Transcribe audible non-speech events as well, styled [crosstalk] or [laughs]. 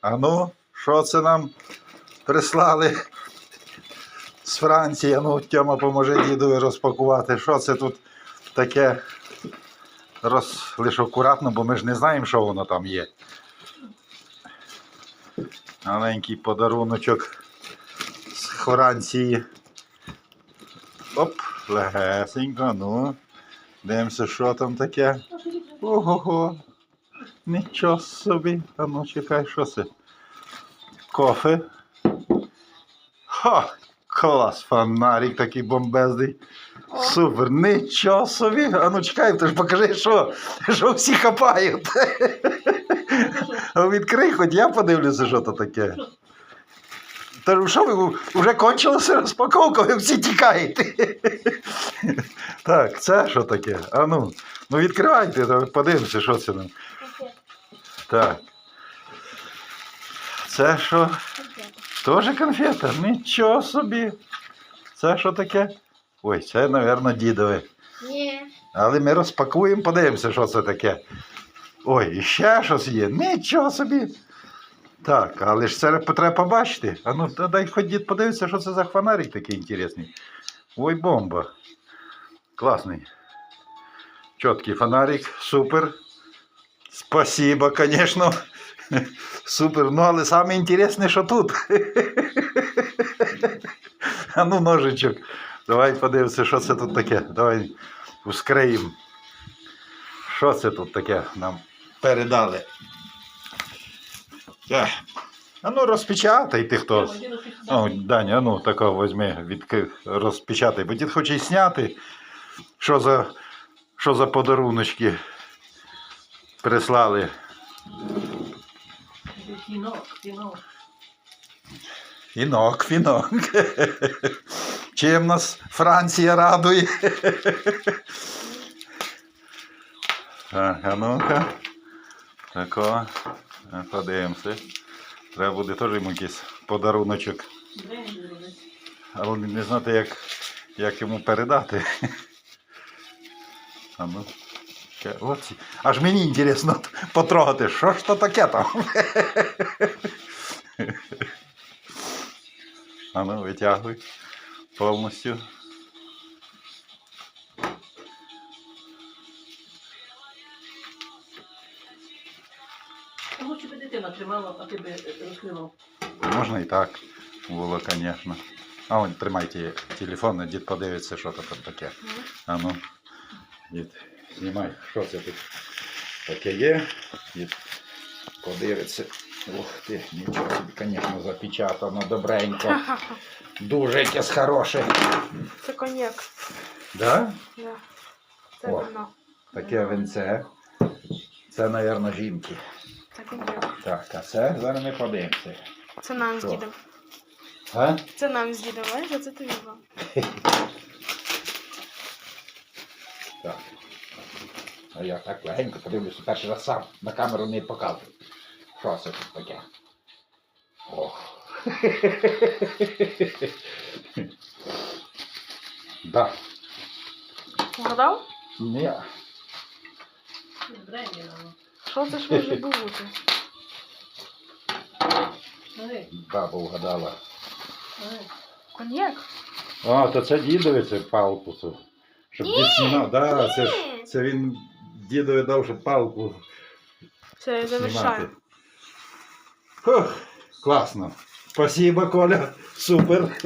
А ну, що це нам прислали з Франції? Ну, Тьома, поможе дідові розпакувати. Що це тут таке? Роз... Лише акуратно, бо ми ж не знаємо, що воно там є. Маленький подаруночок з Франції. Оп, легесенько, ну. Дивимося, що там таке. Ого-го. Нічого собі. А ну чекай, що це? Кофе. Ха! Клас, фонарик такий бомбезний. Супер, нічого собі. А ну чекай, ти ж покажи, що, що всі хапають. Відкрий, хоч я подивлюся, що то таке. Та ж що ви вже кончилася розпаковка, ви всі тікаєте. Так, це що таке? А ну, ну відкривайте, подивимося, що це нам. Так. Це що? Теж конфета? Нічого собі. Це що таке? Ой, це, мабуть, дідове. Ні. Але ми розпакуємо, подивимося, що це таке. Ой, і ще щось є. Нічого собі. Так, але ж це треба побачити. А ну, дай хоч дід подивитися, що це за фонарик такий інтересний. Ой, бомба. Класний. Чіткий фонарик, супер. Спасибо, конечно. Супер. Ну, але саме інтересне, що тут. А ну, ножичок. Давай подивимося, що це тут таке. Давай вскриємо. Що це тут таке нам передали? Ех. А ну розпечатайте хтось. О, Даня, ну такого візьми, відки... розпечатай, бо дід хоче й зняти. Що за, що за подаруночки прислали. Кінок, кінок. Фінок, фінок. Чим нас Франція радує? Так, а ну-ка. Тако. Подивимося. Треба буде теж йому якийсь подаруночок. Але не знати, як, як йому передати. А ну. Ще- От, аж мені інтересно потрогати, що ж то таке там. А ну, витягуй повністю. Лучше би дитина тримала, а ти би е, розкривав. Можна і так було, звісно. А он тримайте телефон, дід подивиться, що там таке. А ну, дід, знімай, що це тут таке є. Подивиться. Ух ти, нічого собі, звісно, запечатано добренько. [laughs] Дуже якесь хороше. Це коньяк. Да? Да. Це О. вино. Таке винце. Це, мабуть, жінки. Це коньяк. Так, а це зараз ми подивимося. Це нам з дідом. А? Це нам з дідом, а це тобі вам. [laughs] Я так легенько подивлюся перший раз сам на камеру не показую. Що це тут таке? Ох. да. Вгадав? Ні. Що це ж може бути? Баба вгадала. Коньяк? А, то це дідові це палку. Щоб знімав. Да, це, ж, це він дідові дав, щоб палку Все, я завершаю. Фух, класно. Спасибо, Коля. Супер.